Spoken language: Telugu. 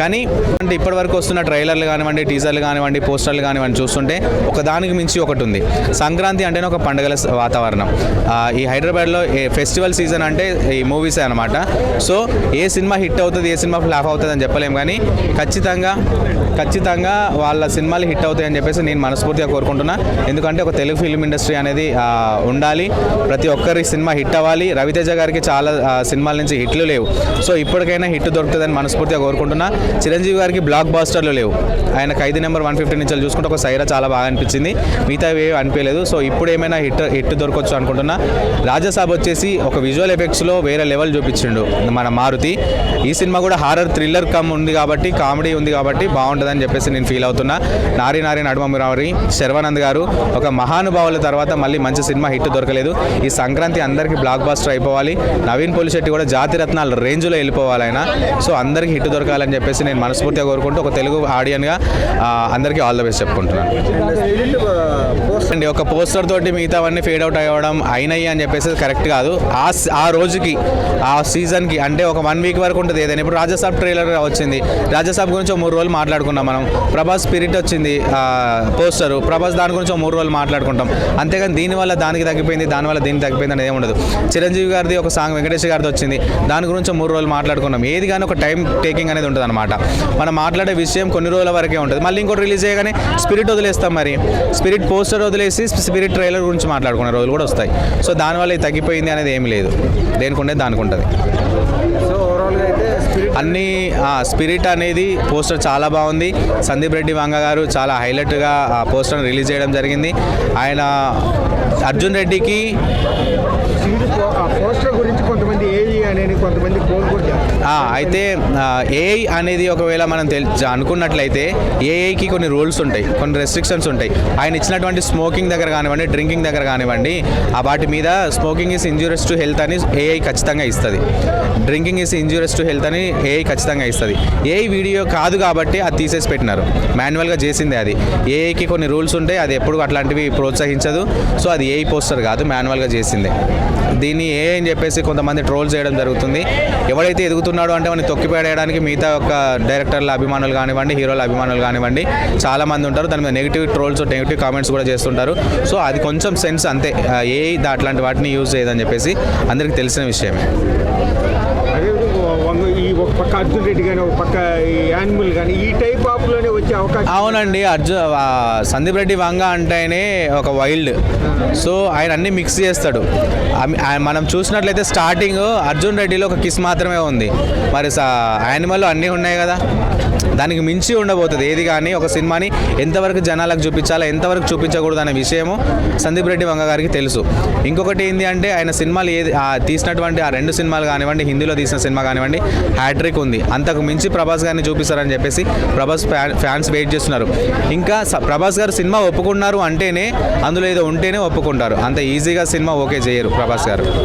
కానీ అంటే ఇప్పటి వరకు వస్తున్న ట్రైలర్లు కానివ్వండి టీజర్లు కానివ్వండి పోస్టర్లు కానివ్వండి చూస్తుంటే ఒక దానికి మించి ఒకటి ఉంది. సంక్రాంతి అంటేనే ఒక పండుగల వాతావరణం. ఈ హైదరాబాద్లో ఏ ఫెస్టివల్ సీజన్ అంటే ఈ మూవీసే అనమాట సో ఏ సినిమా హిట్ అవుతుంది ఏ సినిమా ఫ్లాప్ అవుతుంది అని చెప్పలేము కానీ ఖచ్చితంగా ఖచ్చితంగా వాళ్ళ సినిమాలు హిట్ అవుతాయని చెప్పేసి నేను మనస్ఫూర్తిగా కోరుకుంటున్నా. ఎందుకంటే ఒక తెలుగు ఫిల్మ్ ఇండస్ట్రీ అనేది ఉండాలి. ప్రతి ఒక్కరి సినిమా హిట్ అవ్వాలి. రవితేజ గారికి చాలా సినిమాల నుంచి హిట్లు లేవు. సో ఇప్పటికైనా హిట్ దొరుకుతుందని మనస్ఫూర్తిగా కోరుకుంటున్నా. చిరంజీవి గారికి బ్లాక్ బాస్టర్లు లేవు. ఆయన ఖైదీ నెంబర్ వన్ ఫిఫ్టీ నుంచి చూసుకుంటే ఒక సైరా చాలా బాగా అనిపించింది. మిగతా ఏవి అనిపించలేదు. సో ఇప్పుడు ఏమైనా హిట్ హిట్ దొరకవచ్చు అనుకుంటున్నా. రాజసాబ్ వచ్చేసి ఒక విజువల్ ఎఫెక్ట్స్లో వేరే లెవెల్ చూపించిండు మన మారుతి. ఈ సినిమా కూడా హారర్ థ్రిల్లర్ కమ్ ఉంది కాబట్టి కామెడీ ఉంది కాబట్టి బాగుంటుందని చెప్పేసి నేను ఫీల్ అవుతున్నా. నారి నారి నడుమ శర్వానంద్ గారు ఒక మహానుభావుల తర్వాత మళ్ళీ మంచి సినిమా హిట్ దొరకలేదు. ఈ సంక్రాంతి అందరికీ బ్లాక్ బాస్టర్ అయిపోవాలి. నవీన్ పోలిశెట్టి కూడా జాతి రత్నాలు రేంజ్లో వెళ్ళిపోవాలి ఆయన. సో అందరికీ హిట్ దొరకాలని చెప్పి చెప్పేసి నేను మనస్ఫూర్తిగా కోరుకుంటూ ఒక తెలుగు ఆడియన్గా అందరికీ ఆల్ ద బెస్ట్ చెప్పుకుంటున్నాను. అండి ఒక పోస్టర్ తోటి మిగతావన్నీ ఫేడ్ అవుట్ అవ్వడం అయినాయి అని చెప్పేసి కరెక్ట్ కాదు. ఆ ఆ రోజుకి ఆ సీజన్కి అంటే ఒక వన్ వీక్ వరకు ఉంటుంది ఏదైనా. ఇప్పుడు రాజసాబ్ ట్రైలర్ వచ్చింది. రాజసాబ్ గురించి మూడు రోజులు మాట్లాడుకున్నాం మనం. ప్రభాస్ స్పిరిట్ వచ్చింది పోస్టరు. ప్రభాస్ దాని గురించి మూడు రోజులు మాట్లాడుకుంటాం. అంతేగాని దీనివల్ల దానికి తగ్గిపోయింది దానివల్ల దీనికి తగ్గిపోయింది అనేది ఏమి ఉండదు. చిరంజీవి గారిది ఒక సాంగ్ వెంకటేష్ గారిది వచ్చింది. దాని గురించి మూడు రోజులు మాట్లాడుకున్నాం ఏది కానీ ఒక టైం టేకింగ్ అనేది ఉంటుంది అనమాట మనం మాట్లాడే విషయం కొన్ని రోజుల వరకే ఉంటుంది. మళ్ళీ ఇంకోటి రిలీజ్ చేయగానే స్పిరిట్ వదిలేస్తాం మరి. స్పిరిట్ పోస్టర్ వదిలేసి స్పిరిట్ ట్రైలర్ గురించి మాట్లాడుకునే రోజులు కూడా వస్తాయి. సో దానివల్ల ఇది తగ్గిపోయింది అనేది ఏమి లేదు. దేనికి ఉండేది దానికి ఉంటుంది సో ఓవరాల్గా అయితే స్పిరిట్ అన్ని ఆ, స్పిరిట్ అనేది పోస్టర్ చాలా బాగుంది. సందీప్ రెడ్డి వంగ గారు చాలా హైలైట్గా ఆ పోస్టర్ని రిలీజ్ చేయడం జరిగింది. ఆయన అర్జున్ రెడ్డికి పోస్టర్ గురించి కొంతమంది ఏఈ అనేది కొంతమంది కోరుకుంటారు ఆ, అయితే ఏఐ అనేది ఒకవేళ మనం తెల్ అనుకున్నట్లయితే ఏఐకి కొన్ని రూల్స్ ఉంటాయి కొన్ని రెస్ట్రిక్షన్స్ ఉంటాయి. ఆయన ఇచ్చినటువంటి స్మోకింగ్ దగ్గర కానివ్వండి డ్రింకింగ్ దగ్గర కానివ్వండి ఆ వాటి మీద smoking is injurious to health అని ఏఐ ఖచ్చితంగా ఇస్తుంది. Drinking is injurious to health అని ఏఐ ఖచ్చితంగా ఇస్తుంది. ఏఐ వీడియో కాదు కాబట్టి అది తీసేసి పెట్టినారు. మాన్యువల్గా చేసిందే అది. ఏఐకి కొన్ని రూల్స్ ఉంటాయి అది ఎప్పుడు అట్లాంటివి ప్రోత్సహించదు. సో అది ఏఐ పోస్టర్ కాదు మాన్యువల్గా చేసిందే. దీన్ని ఏ అని చెప్పేసి కొంతమంది ట్రోల్ చేయడం జరుగుతుంది. ఎవడైతే ఉన్నాడు అంటే మనకి తొక్కిపడేయడానికి మిగతా ఒక డైరెక్టర్ల అభిమానులు కానివ్వండి హీరోల అభిమానులు కానివ్వండి చాలా మంది ఉంటారు. దాని మీద నెగిటివ్ ట్రోల్స్ నెగిటివ్ కామెంట్స్ కూడా చేస్తుంటారు. సో అది కొంచెం సెన్స్ అంతే. ఏ అట్లాంటి వాటిని యూజ్ చేయదని చెప్పేసి అందరికీ తెలిసిన విషయమే. ఈ ఒక పక్క అర్జున్ రెడ్డి కానీ ఒక పక్క ఈ యానిమల్ కానీ ఈ టైప్ ఆఫ్లోనే వచ్చే అవకాశం అవునండి అర్జున్ సందీప్ రెడ్డి వంగ అంటేనే ఒక వైల్డ్. సో ఆయన అన్ని మిక్స్ చేస్తాడు. మనం చూసినట్లయితే స్టార్టింగ్ అర్జున్ రెడ్డిలో ఒక కిస్ మాత్రమే ఉంది. మరి యానిమల్ అన్నీ ఉన్నాయి కదా. దానికి మించి ఉండబోతుంది. ఏది కానీ ఒక సినిమాని ఎంతవరకు జనాలకు చూపించాలా ఎంతవరకు చూపించకూడదు అనే విషయము సందీప్ రెడ్డి వంగ గారికి తెలుసు. ఇంకొకటి ఏంటి అంటే ఆయన సినిమాలు ఏది తీసినటువంటి ఆ రెండు సినిమాలు కానివ్వండి హిందీలో తీసిన సినిమా కానివ్వండి హ్యాట్రిక్ ఉంది. అంతకు మించి ప్రభాస్ గారిని చూపిస్తారని చెప్పేసి ప్రభాస్ ఫ్యాన్ ఫ్యాన్స్ వెయిట్ చేస్తున్నారు. ఇంకా ప్రభాస్ గారు సినిమా ఒప్పుకున్నారు అంటేనే అందులో ఏదో ఉంటేనే ఒప్పుకుంటారు. అంత ఈజీగా సినిమా ఓకే చేయరు ప్రభాస్ గారు.